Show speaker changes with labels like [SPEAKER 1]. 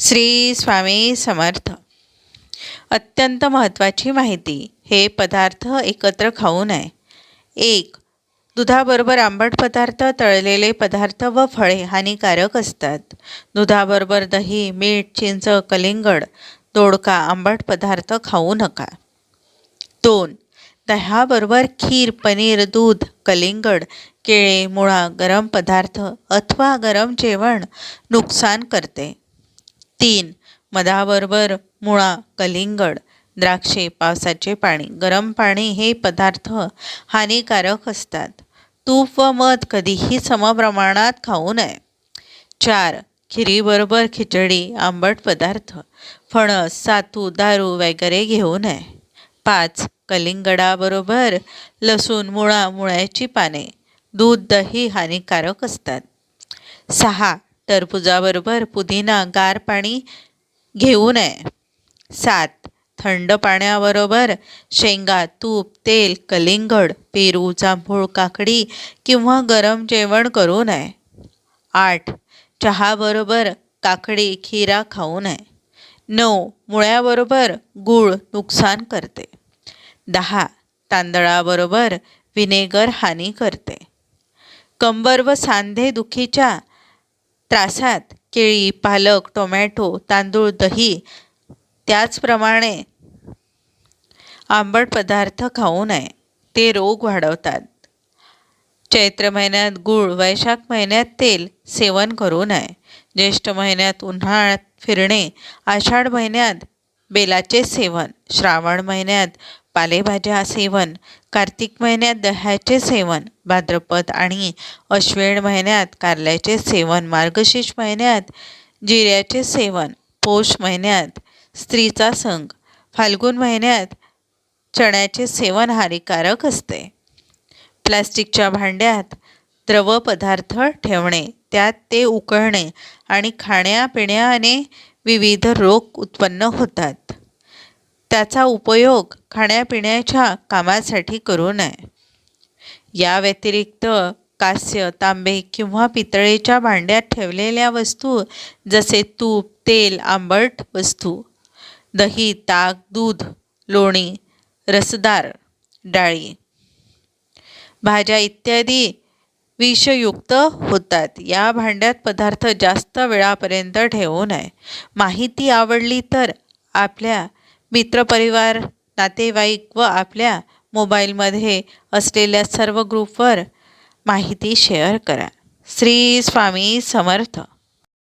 [SPEAKER 1] श्री स्वामी समर्थ. अत्यंत महत्त्वाची माहिती. हे पदार्थ एकत्र खाऊ नये. एक दुधाबरोबर आंबट पदार्थ तळलेले पदार्थ व फळे हानिकारक असतात. दुधाबरोबर दही मीठ चिंच कलिंगड दोडका आंबट पदार्थ खाऊ नका. दोन दह्याबरोबर खीर पनीर दूध कलिंगड केळे मुळा गरम पदार्थ अथवा गरम जेवण नुकसान करते. तीन. मधाबरोबर मुळा कलिंगड द्राक्षे पावसाचे पाणी. गरम पाणी हे पदार्थ हानिकारक असतात. तूप व मध कधीही समप्रमाणात खाऊ नये. चार. खिरीबरोबर खिचडी आंबट पदार्थ. फणस सातू दारू वगैरे घेऊ नये. पाच. कलिंगडाबरोबर लसूण मुळा मुळ्याची पाने. दूध दही हानिकारक असतात. सहा. टरबुजाबरोबर पुदिना गार पाणी घेऊ नये. सात थंड पाण्याबरोबर शेंगा तूप तेल कलिंगड पेरू जांभूळ काकडी किंवा गरम जेवण करू नये. आठ चहाबरोबर काकडी खिरा खाऊ नये. नऊ मुळ्याबरोबर गूळ नुकसान करते. दहा तांदळाबरोबर विनेगर हानी करते. कंबर व सांधे दुखीच्या त्रासात केळी पालक टोमॅटो तांदूळ दही त्याचप्रमाणे आंबट पदार्थ खाऊ नये. ते रोग वाढवतात. चैत्र महिन्यात गूळ वैशाख महिन्यात तेल सेवन करू नये. ज्येष्ठ महिन्यात उन्हाळ्यात फिरणे आषाढ महिन्यात बेलाचे सेवन श्रावण महिन्यात पालेभाज्या सेवन कार्तिक महिन्यात दह्याचे सेवन भाद्रपद आणि अश्वेण महिन्यात कारल्याचे सेवन मार्गशीर्ष महिन्यात जिऱ्याचे सेवन पौष महिन्यात स्त्रीचा संग फाल्गुन महिन्यात चण्याचे सेवन हानिकारक असते. प्लॅस्टिकच्या भांड्यात द्रव पदार्थ ठेवणे त्यात ते उकळणे आणि खाण्यापिण्याने विविध रोग उत्पन्न होतात. त्याचा उपयोग खाण्यापिण्याच्या कामासाठी करू नये. या व्यतिरिक्त कास्य तांबे किंवा पितळेच्या भांड्यात ठेवलेल्या वस्तू जसे तूप तेल आंबट वस्तू दही ताक दूध लोणी रसदार डाळी भाज्या इत्यादी विषयुक्त होतात. या भांड्यात पदार्थ जास्त वेळापर्यंत ठेवू नये. माहिती आवडली तर आपल्या मित्रपरिवार नातेवाईक व आपल्या मोबाईलमध्ये असलेल्या सर्व ग्रुपवर माहिती शेअर करा. श्री स्वामी समर्थ.